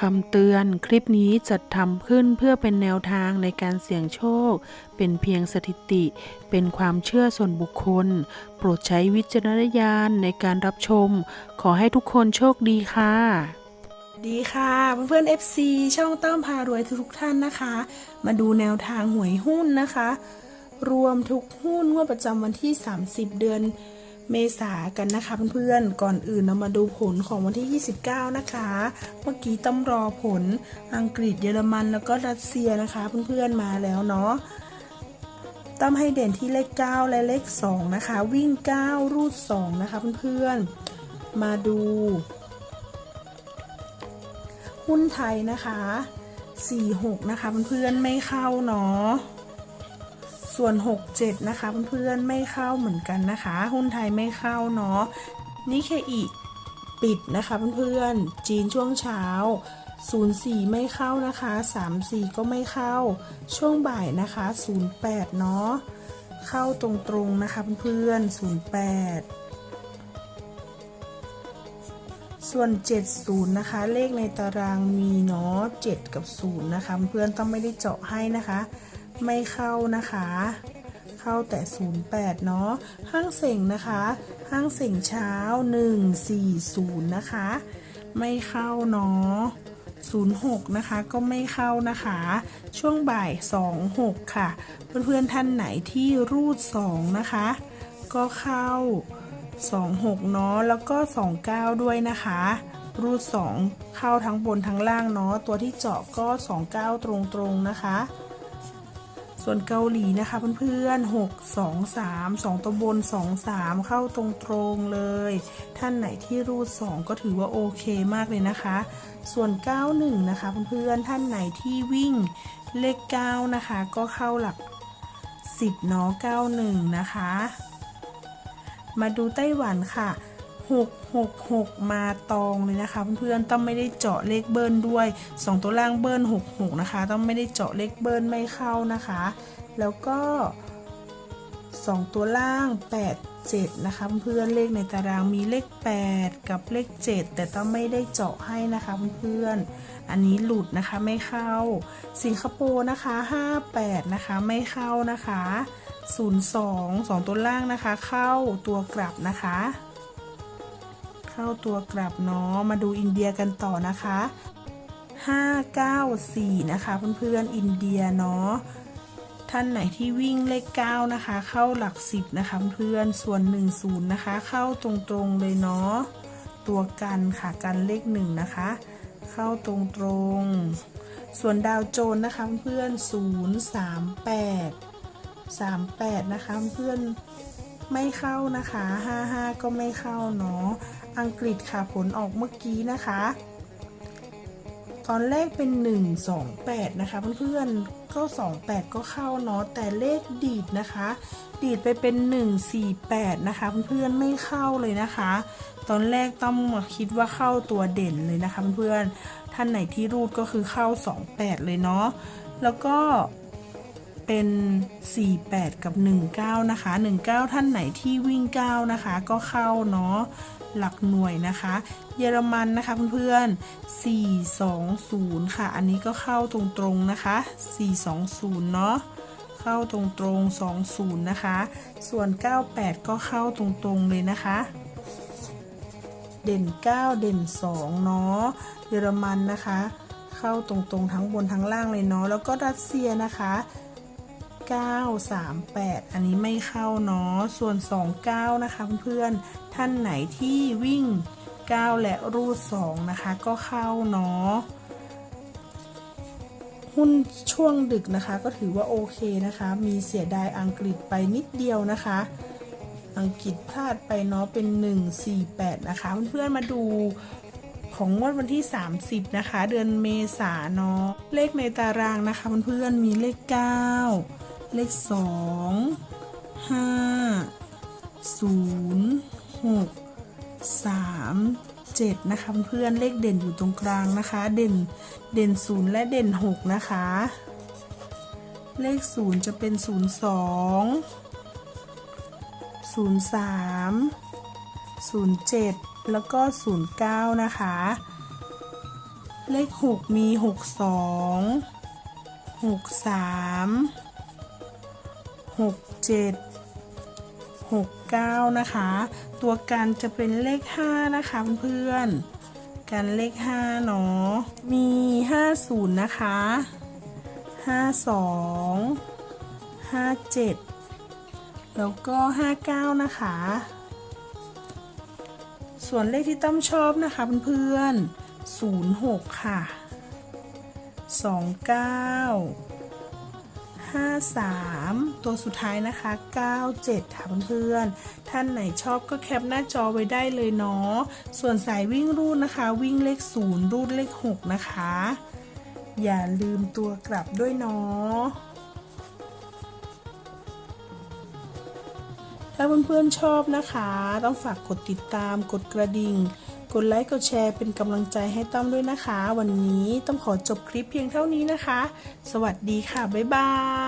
คำเตือนคลิปนี้จัดทำขึ้นเพื่อเป็นแนวทางในการเสี่ยงโชค เป็นเพียงสถิติ เป็นความเชื่อส่วนบุคคล โปรดใช้วิจารณญาณในการรับชม ขอให้ทุกคนโชคดีค่ะ ดีค่ะเพื่อนๆ FC ช่องต้อมพารวยทุกๆท่านนะคะ มาดูแนวทางหวยหุ้นนะคะ รวมทุกหุ้นงวดประจำวันที่ 30 เดือน เมษากันนะคะเพื่อนๆ ก่อนอื่นเรามาดูผลของวันที่ 29 นะคะ เมื่อกี้ต้องรอผลอังกฤษเยอรมันแล้วก็รัสเซียนะคะเพื่อนๆมาแล้วเนาะตั้มให้เด่นที่เลข 9 และเลข 2 นะคะ วิ่ง 9 รูด 2 นะคะเพื่อนๆ มาดู หุ้นไทยนะคะ 46 นะคะเพื่อนๆ ไม่เข้าเนาะ ส่วน 67 นะคะเพื่อนๆไม่เข้าเหมือนกันนะคะ หุ้นไทยไม่เข้าเนาะนี่แค่อีกปิดนะคะเพื่อนๆจีนช่วงเช้า 04 ไม่เข้านะคะ 34 ก็ไม่เข้า ช่วงบ่ายนะคะ 08 เนาะเข้าตรงๆนะคะเพื่อนๆ08ส่วน 70 นะคะ เลขในตารางมีเนาะ7กับ 0 นะคะ เพื่อนต้องไม่ได้เจาะให้นะคะ ไม่เข้านะคะ เข้าแต่ 08 เนาะห้างเส่งนะคะ ห้างเส่งเช้า 140 นะคะ ไม่เข้าเนาะ06 นะคะก็ไม่เข้านะคะ ช่วงบ่าย 26 ค่ะ เพื่อนๆท่านไหนที่รูด 2 นะคะ ก็เข้า 26 เนาะแล้วก็ 29 ด้วยนะคะ รูด 2 เข้าทั้งบนทั้งล่างเนาะตัวที่เจาะก็ 29 ตรงๆนะคะ ส่วนเกาหลีนะคะเพื่อนๆ6 2 3 2ตัวบน2 3 เข้าตรงๆเลย ท่านไหนที่รูด 2 ก็ถือว่าโอเคมากเลยนะคะ ส่วน 91 นะคะเพื่อนๆท่านไหนที่วิ่งเลข 9 นะคะ ก็เข้าหลัก 10เนาะ91 นะคะ มาดูไต้หวันค่ะ 666 มาตองเลยนะคะเพื่อนๆต้องไม่ได้เจาะเลขเบิ้ลด้วย 2 ตัวล่างเบิ้ล66 นะคะ ต้องไม่ได้เจาะเลขเบิ้ลไม่เข้านะคะ แล้วก็ 2 ตัวล่าง 8 7 นะคะเพื่อนๆเลขในตารางมีเลข 8 กับเลข 7 แต่ต้องไม่ได้เจาะให้นะคะเพื่อนๆอันนี้หลุดนะคะไม่เข้า สิงคโปร์นะคะ 58 นะคะไม่เข้านะคะ 02 2 ตัวล่างนะคะ เข้าตัวกลับนะคะ เข้าตัวกลับเนาะมาดูอินเดียกันต่อนะคะ 594 นะคะ เพื่อนๆอินเดียเนาะท่านไหนที่วิ่งเลข 9 นะคะ เข้าหลัก 10 นะคะ เพื่อนส่วน 10 นะคะ เข้าตรงๆเลยเนาะตัวกันค่ะกันเลข 1 นะคะ เข้าตรงๆ ส่วนดาวโจน์นะคะ เพื่อน038 38 นะคะ เพื่อน ไม่เข้านะคะ 55 ก็ไม่เข้าเนาะ อังกฤษค่ะผลออกเมื่อกี้นะคะ ตอนแรกเป็น 1 2 8 นะคะเพื่อนๆ ก็ 28 ก็เข้าเนาะ แต่เลขดีดนะคะ ดีดไปเป็น 1 4 8 นะคะเพื่อนๆ ไม่เข้าเลยนะคะ ตอนแรกต้องคิดว่าเข้าตัวเด่นเลยนะคะเพื่อนๆ ท่านไหนที่รูดก็คือเข้า 28 เลยเนาะ แล้วก็ เป็น 48 กับ 19 นะคะ 19 ท่านไหนที่วิ่ง 9 นะคะ ก็เข้าเนาะหลักหน่วยนะคะ เยอรมันนะคะเพื่อนๆ420 ค่ะ อันนี้ก็เข้าตรงๆนะคะ 420 เนาะเข้าตรงๆ20 นะคะ ส่วน 98 ก็เข้าตรงๆเลยนะคะ เด่น 9 เด่น 2 เนาะเยอรมันนะคะ เข้าตรงๆทั้งบนทั้งล่างเลยเนาะแล้วก็รัสเซียนะคะ 938 อันนี้ไม่เข้าเนาะ ส่วน 29 นะคะเพื่อนๆ ท่านไหนที่วิ่ง 9 และรูด 2 นะคะ ก็เข้าเนาะ หุ้นช่วงดึกนะคะ ก็ถือว่าโอเคนะคะ มีเสียดายอังกฤษไปนิดเดียวนะคะ อังกฤษพลาดไปเนาะเป็น 148 นะคะ เพื่อนๆ มาดูของงวดวันที่ 30 นะคะ เดือนเมษาเนาะเลขในตารางนะคะเพื่อนๆมีเลข 9 เลข2 5 0 6 3 7นะคะเพื่อนเลขเด่นอยู่ตรงกลางนะคะ เด่นเด่น0และเด่น6นะคะ เลข0จะเป็น0 2 03 07แล้วก็09นะคะ เลขหกมีหกสองหกสาม หกเจ็ดหกเก้านะคะ ตัวกันจะเป็นเลขห้านะคะเพื่อนๆกันเลขห้าเนาะ มีห้าศูนย์นะคะห้าสองห้าเจ็ดแล้วก็ห้าเก้านะคะ ส่วนเลขที่ตั้มชอบนะคะเพื่อนๆศูนย์หกค่ะส องเก้าห้าสามตัวสุดท้ายนะคะเก้าเจ็ดค่ะเพื่อนๆ ท่านไหนชอบก็แคปหน้าจอไว้ได้เลยเนาะ ส่วนสายวิ่งรูดนะคะ วิ่งเลขศูนย์รูดเลขหกนะคะ อย่าลืมตัวกลับด้วยเนาะ ถ้าเพื่อนๆชอบนะคะ ต้องฝากกดติดตาม กดกระดิ่ง กดไลค์ กดแชร์ เป็นกำลังใจให้ต้อมด้วยนะคะ วันนี้ต้องขอจบคลิปเพียงเท่านี้นะคะ สวัสดีค่ะ บ๊ายบาย